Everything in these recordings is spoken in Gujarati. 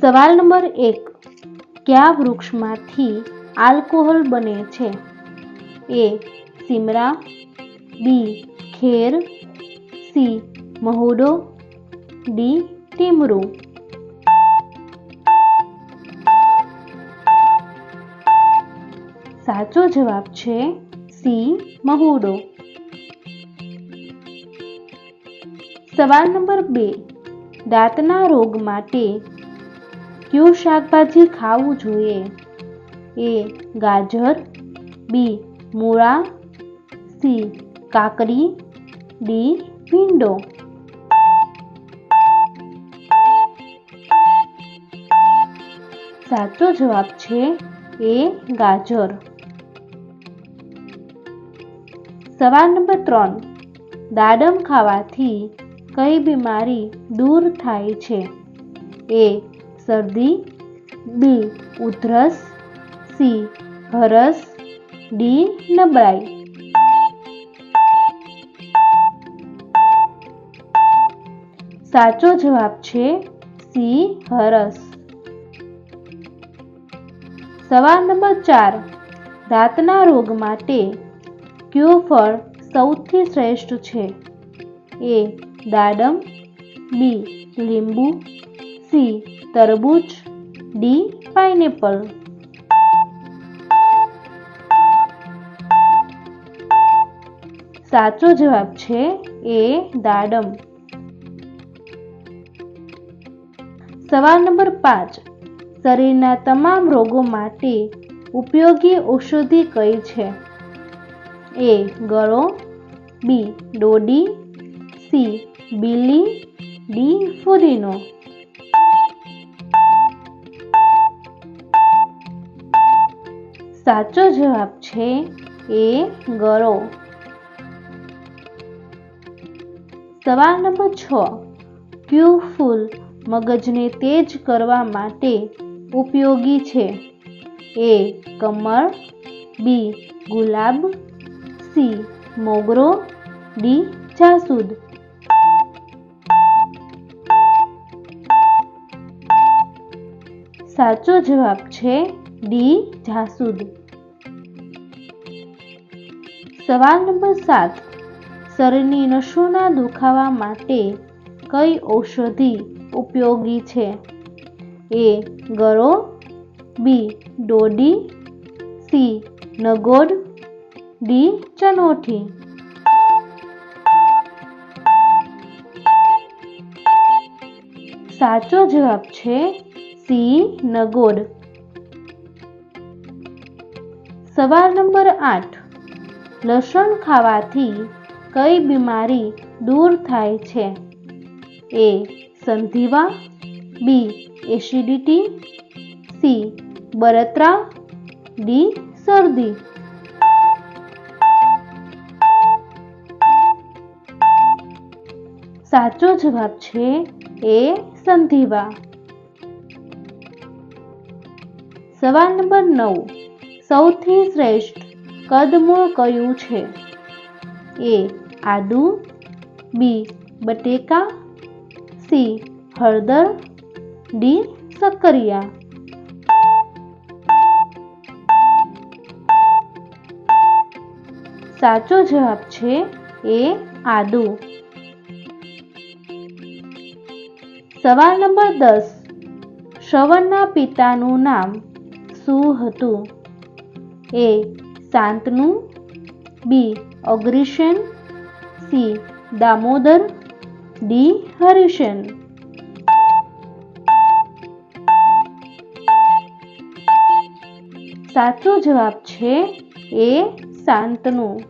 સવાલ નંબર એક કયા વૃક્ષમાંથી આલ્કોહોલ બને છે એ સિમરા બી ખેર સી મહુડો ડી ટીમરૂ સાચો જવાબ છે સી મહુડો સવાલ નંબર બે દાંતના રોગ માટે કયું શાકભાજી ખાવું જોઈએ? એ ગાજર, બી મૂળા, સી કાકડી, ડી ભીંડો. સાચો જવાબ છે એ ગાજર. સવાલ નંબર ત્રણ. દાડમ ખાવાથી કઈ બીમારી દૂર થાય છે? એ શરદી, બી, ઉધરસ, સી હરસ ડી, નબળાઈ. સાચો જવાબ છે સી હરસ સવાલ નંબર ચાર. દાંતના રોગ માટે કયું ફળ સૌથી શ્રેષ્ઠ છે? એ, દાડમ, બી, લીંબુ સી, તરબૂચ, ડી, પાઇનેપલ. સાચો જવાબ છે એ દાડમ. સવાલ નંબર પાંચ. શરીરના તમામ રોગો માટે ઉપયોગી ઔષધિ કઈ છે? એ, ગળો, બી, ડોડી, સી, બીલી, ડી, ફુદીનો. સાચો જવાબ છે એ ગરો સવાલ નંબર છ. ક્યુ ફૂલ મગજને તેજ કરવા માટે ઉપયોગી છે? એ કમળ, બી ગુલાબ, સી મોગરો, ડી જાસૂદ. સાચો જવાબ છે ડી જાસૂદ. સવાલ નંબર સાત. શરીરની નસોના દુખાવા માટે કઈ ઔષધિ ઉપયોગી છે? એ, ગરો, બી, ડોડી, સી, નગોડ, ડી, ચનોઠી. સાચો જવાબ છે સી, નગોડ. સવાલ નંબર આઠ. લસણ ખાવાથી કઈ બીમારી દૂર થાય છે? એ સંધિવા, બી એસિડિટી, સી બળતરા ડી શરદી. સાચો જવાબ છે એ સંધિવા. સવાલ નંબર નવ. સૌથી શ્રેષ્ઠ કદમૂળ કયું છે? એ આદુ, બી બટેકા, સી હળદર, ડી સક્કરિયા. સાચો જવાબ છે એ આદુ. સવાલ નંબર દસ. શ્રવણના પિતાનું નામ શું હતું? એ શાંતનુ, બી, અગ્રીશન, સી, દામોદર, ડી, હરીશન. સાચો જવાબ છે એ શાંતનુ.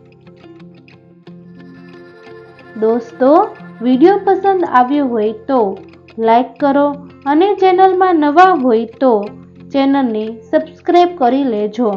દોસ્તો, વીડિયો પસંદ આવ્યો હોય તો લાઈક કરો અને ચેનલમાં નવા હોય તો ચેનલને સબસ્ક્રાઈબ કરી લેજો.